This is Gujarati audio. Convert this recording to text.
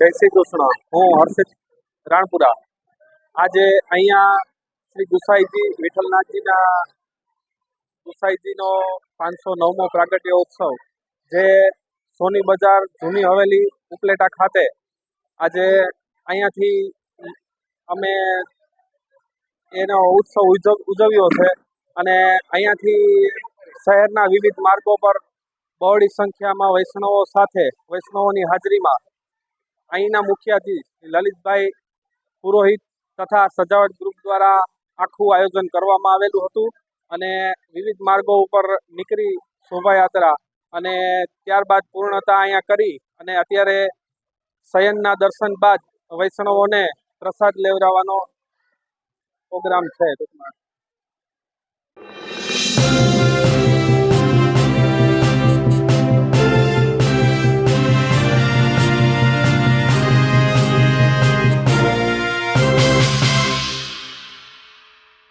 જય શ્રી કૃષ્ણ. હું હર્ષિત રાણપુરા. આજે અહીંયા શ્રી ગુસાઈજી વિઠ્ઠલનાથજીના ગુસાઈજીનો પાંચસો નવમો પ્રાગટ્ય ઉત્સવ, જે સોની બજાર જૂની હવેલી ઉપલેટા ખાતે આજે અહીંયાથી અમે એનો ઉત્સવ ઉજવ, ઉજવ્યો છે અને અહીંયાથી શહેરના વિવિધ માર્ગો પર બહોળી સંખ્યામાં વૈષ્ણવો સાથે, વૈષ્ણવોની હાજરીમાં અહીંના મુખ્યાધીશ લલિતભાઈ પુરોહિત તથા સજાવટ ગ્રુપ દ્વારા આખું આયોજન કરવામાં આવેલું હતું અને વિવિધ માર્ગો ઉપર નીકળી શોભાયાત્રા અને ત્યારબાદ પૂર્ણતા અહીંયા કરી અને અત્યારે શયનના દર્શન બાદ વૈષ્ણવોને પ્રસાદ લેવડાવવાનો પ્રોગ્રામ છે ટૂંકમાં.